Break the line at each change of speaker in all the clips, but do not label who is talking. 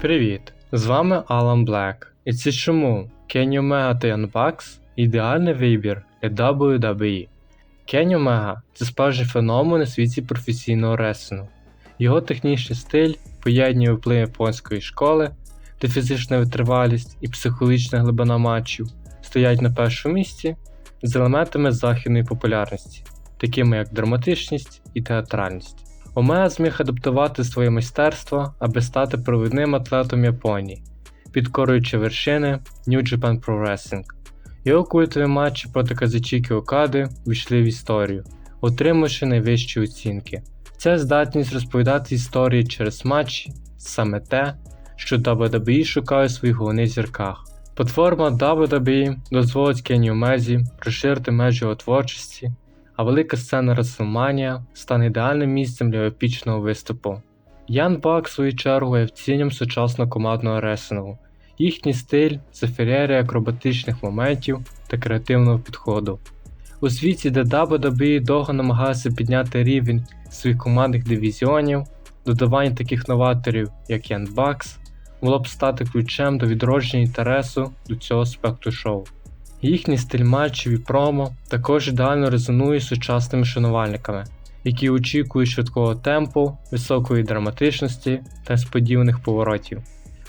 Привіт! З вами Алан Блек. І це чому Kenny Omega та Young Bucks – ідеальний вибір для WWE. Kenny Omega – це справжній феномен у світі професійного рестлингу. Його технічний стиль поєднує вплив японської школи, де фізична витривалість і психологічна глибина матчів стоять на першому місці з елементами західної популярності, такими як драматичність і театральність. Омега зміг адаптувати своє майстерство, аби стати провідним атлетом Японії, підкорюючи вершини New Japan Pro Wrestling. Його культові матчі проти Казичіки Окади війшли в історію, отримавши найвищі оцінки. Ця здатність розповідати історії через матчі саме те, що WWE шукає у своїх головних зірках. Платформа WWE дозволить Кені Омезі розширити межі його творчості, а велика сцена WrestleMania стане ідеальним місцем для епічного виступу. Ян Бак, в свою чергу, є втінням сучасного командного ресингу. Їхній стиль це феєрія акробатичних моментів та креативного підходу. У світі, де WWE довго намагалися підняти рівень своїх командних дивізіонів, додавання таких новаторів, як Ян Бакс, могло б стати ключем до відродження інтересу до цього аспекту шоу. Їхній стиль матчів і промо також ідеально резонує з сучасними шанувальниками, які очікують швидкого темпу, високої драматичності та несподіваних поворотів.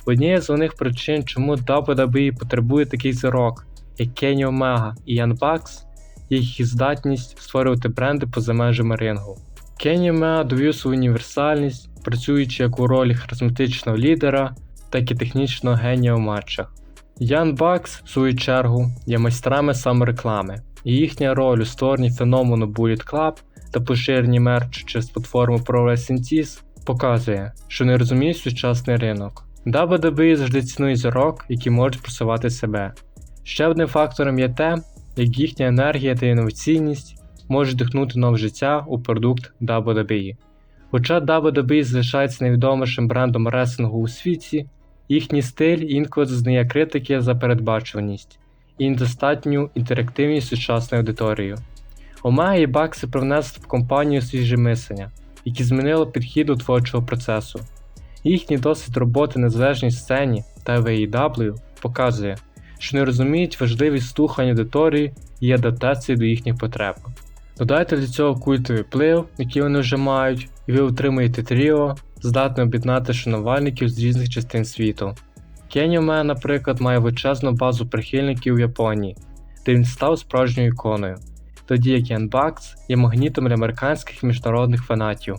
Однією з головних причин, чому WWE потребує такий зірок, як Кенні Омега і Ян Бакс, є їх здатність створювати бренди поза межами рингу. Кенні Омега довів свою універсальність, працюючи як у ролі харизматичного лідера, так і технічного генія у матчах. Ян Бакс, в свою чергу, є майстрами самореклами, і їхня роль у створенні феномену Bullet Club та поширенні мерчу через платформу Pro Wrestling Tees показує, що не розуміє сучасний ринок. WWE завжди цінує зірок, які можуть просувати себе. Ще одним фактором є те, як їхня енергія та інноваційність можуть дихнути нове життя у продукт WWE. Хоча WWE залишається найвідомішим брендом реслінгу у світі, їхній стиль інколи зазнає критики за передбачуваність і недостатню інтерактивність сучасною аудиторією. Омега і Бакси привнесли в компанію свіже мислення, які змінило підхід до творчого процесу. Їхній досвід роботи на незалежній сцені та AEW показує, що не розуміють важливість слухання аудиторії і адаптації до їхніх потреб. Додайте до цього культовий вплив, який вони вже мають, і ви отримаєте тріо, здатне об'єднати шанувальників з різних частин світу. Кенні Омега, наприклад, має величезну базу прихильників в Японії, де він став справжньою іконою, тоді як Ян Бакс є магнітом для американських міжнародних фанатів,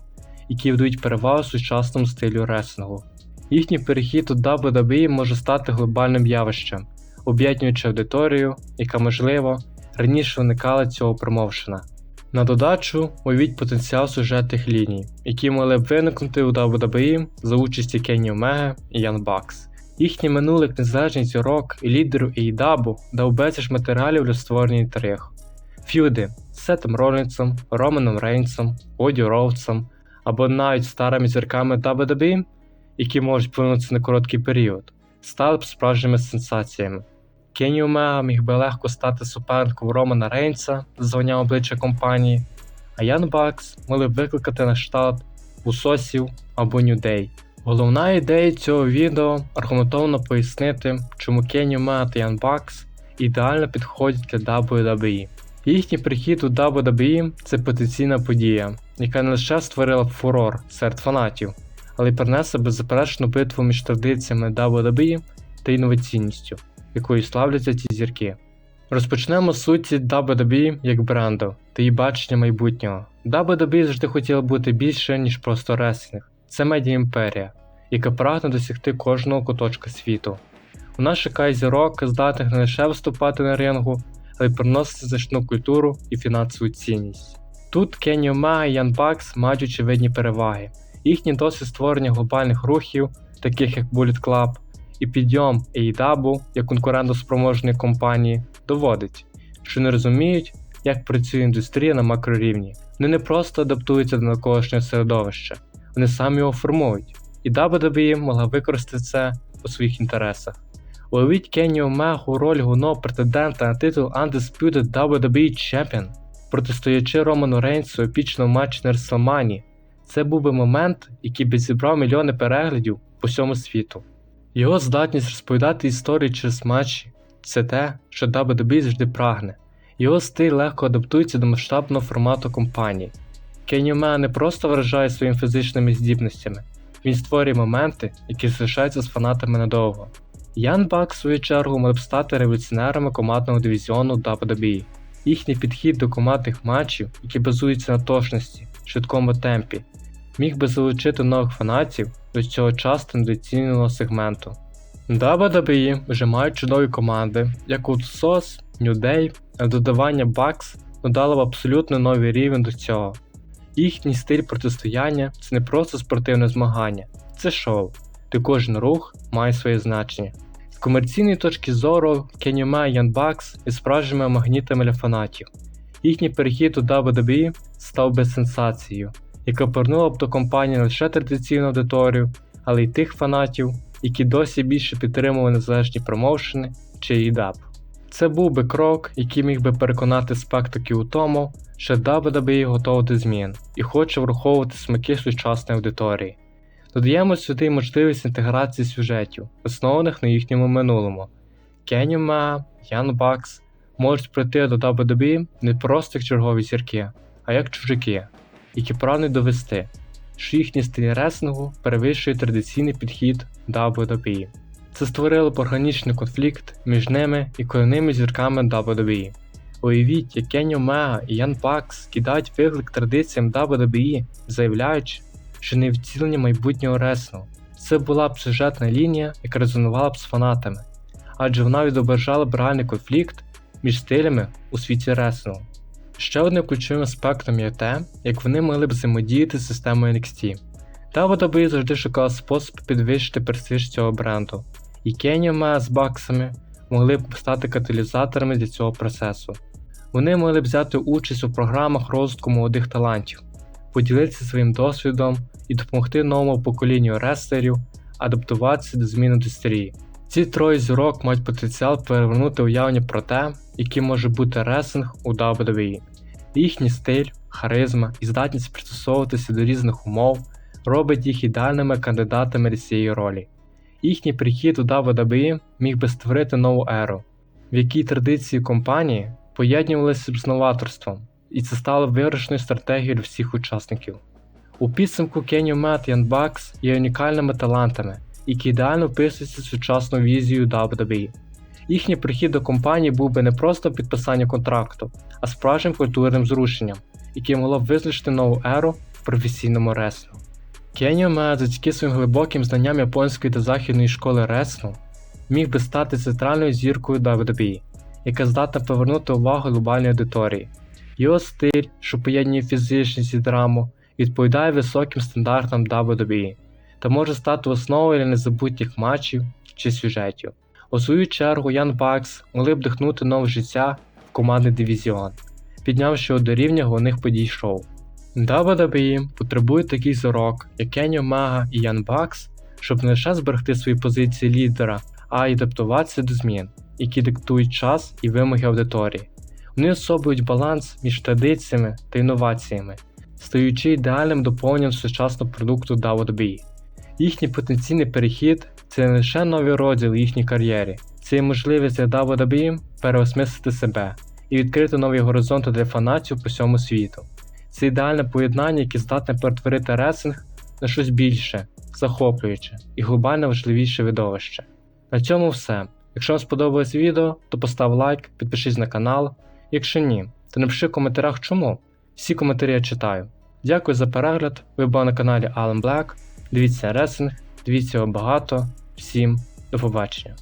які вдають перевагу сучасному стилю реслінгу. Їхній перехід у WWE може стати глобальним явищем, об'єднуючи аудиторію, яка, можливо, раніше уникала цього промовшена. На додачу, уявіть потенціал сюжетних ліній, які могли б виникнути у WWE за участі Кенні Омеги і Ян Бакс. Їхнє минуле як незалежний зірок і лідеру AEW дав безліч матеріалів для створення інтриг. Ф'юди з Сетом Ролінсом, Романом Рейнсом, Оді Роудсом або навіть старими зірками WWE, які можуть вплинути на короткий період, стали б справжніми сенсаціями. Кенні Омега міг би легко стати суперником Романа Рейнса звання обличчя компанії, а Ян Бакс могли б викликати на штат Усосів або Day. Головна ідея цього відео аргументовано пояснити, чому Кенні Омега та Ян Бакс ідеально підходять для WWE. Їхній прихід у WWE це потенційна подія, яка не лише створила фурор серед фанатів, але й принесла беззаперечну битву між традиціями WWE та інноваційністю якою славляться ці зірки. Розпочнемо з суті WWE як бренду та її бачення майбутнього. WWE завжди хотіла бути більше, ніж просто реслінг. Це медіа імперія, яка прагне досягти кожного куточка світу. У нас чекає зірок, здатних не лише виступати на рингу, але й приносити значну культуру і фінансову цінність. Тут Кенні Омега і Ян Бакс мають очевидні переваги. Їхній досвід створення глобальних рухів, таких як Bullet Club, і підйом AEW як конкурентоспроможної компанії доводить, що не розуміють, як працює індустрія на макрорівні. Вони не просто адаптуються до навколишнього середовища, вони самі його формують, і WWE могла використати це у своїх інтересах. Уявіть Кенні Омегу роль головного претендента на титул Undisputed WWE Champion, протистоячи Роману Рейнсу епічному матчі на WrestleMania. Це був би момент, який би зібрав мільйони переглядів по всьому світу. Його здатність розповідати історії через матчі це те, що WWE завжди прагне. Його стиль легко адаптується до масштабного формату компанії. Кенні не просто вражає своїми фізичними здібностями, він створює моменти, які залишаються з фанатами надовго. Ян Бак, в свою чергу, мав стати революціонерами командного дивізіону WWE. Їхній підхід до командних матчів, які базуються на точності, швидкому темпі, міг би залучити нових фанатів до цього часто недоціненого сегменту. WWE вже мають чудові команди, як Usos, New Day, а додавання Bucks додало б абсолютно новий рівень до цього. Їхній стиль протистояння це не просто спортивне змагання, це шоу, де кожен рух має своє значення. З комерційної точки зору Omega і Young Bucks є справжніми магнітами для фанатів. Їхній перехід у WWE став би сенсацією, яка повернула б до компанії не лише традиційну аудиторію, але й тих фанатів, які досі більше підтримували незалежні промоушени чи EDAP. Це був би крок, який міг би переконати спектаки у тому, що WWE готова до змін і хоче враховувати смаки сучасної аудиторії. Додаємо сюди можливість інтеграції сюжетів, основаних на їхньому минулому. Кенні Ма, Ян Бакс можуть прийти до WWE не просто як чергові зірки, а як чужаки, які прагнуть довести, що їхній стиль реслінгу перевищує традиційний підхід WWE. Це створило б органічний конфлікт між ними і корінними зірками WWE. Уявіть, як Кенні Омега і Ян Бакс кидають виклик традиціям WWE, заявляючи, що не втілення майбутнього реслінгу. Це була б сюжетна лінія, яка резонувала б з фанатами, адже вона відображала б реальний конфлікт між стилями у світі реслінгу. Ще одним ключовим аспектом є те, як вони могли б взаємодіяти з системою NXT. WWE завжди шукала спосіб підвищити престиж цього бренду, і Кенні Омега з баксами могли б стати каталізаторами для цього процесу. Вони могли б взяти участь у програмах розвитку молодих талантів, поділитися своїм досвідом і допомогти новому поколінню реслерів адаптуватися до змін індустрії. Ці троє зірок мають потенціал перевернути уявлення про те, який може бути реслинг у WWE. Їхній стиль, харизма і здатність пристосовуватися до різних умов робить їх ідеальними кандидатами для цієї ролі. Їхній прихід у WWE міг би створити нову еру, в якій традиції компанії поєднувалися з новаторством, і це стало вирішеною стратегією для всіх учасників. У підсумку Кенні Мет і Bucks є унікальними талантами, які ідеально вписуються в сучасну візію WWE. Їхній прихід до компанії був би не просто підписанням контракту, а справжнім культурним зрушенням, яке могло б визначити нову еру в професійному реслінгу. Кенні Омега завдяки своїм глибоким знанням японської та західної школи реслінгу міг би стати центральною зіркою WWE, яка здатна повернути увагу глобальної аудиторії. Його стиль, що поєднує фізичність і драму, відповідає високим стандартам WWE та може стати основою для незабутніх матчів чи сюжетів. У свою чергу Ян Бакс могли б вдихнути нове життя в командний дивізіон, піднявши до рівня головних подій шоу. WWE потребує таких зірок, як Кенні Омега і Ян Бакс, щоб не лише зберегти свої позиції лідера, а й адаптуватися до змін, які диктують час і вимоги аудиторії. Вони особують баланс між традиціями та інноваціями, стаючи ідеальним доповненням сучасного продукту WWE. Їхній потенційний перехід це не лише новий розділ їхній кар'єрі, це є можливість для WWE переосмислити себе і відкрити нові горизонти для фанатів по всьому світу. Це ідеальне поєднання, яке здатне перетворити ресинг на щось більше, захоплююче і глобально важливіше видовище. На цьому все. Якщо вам сподобалось відео, то постав лайк, підпишись на канал. Якщо ні, то напиши в коментарях чому. Всі коментарі я читаю. Дякую за перегляд. Ви були на каналі Alan Black. Дивіться ресинг, дивіться його багато. Всім до побачення.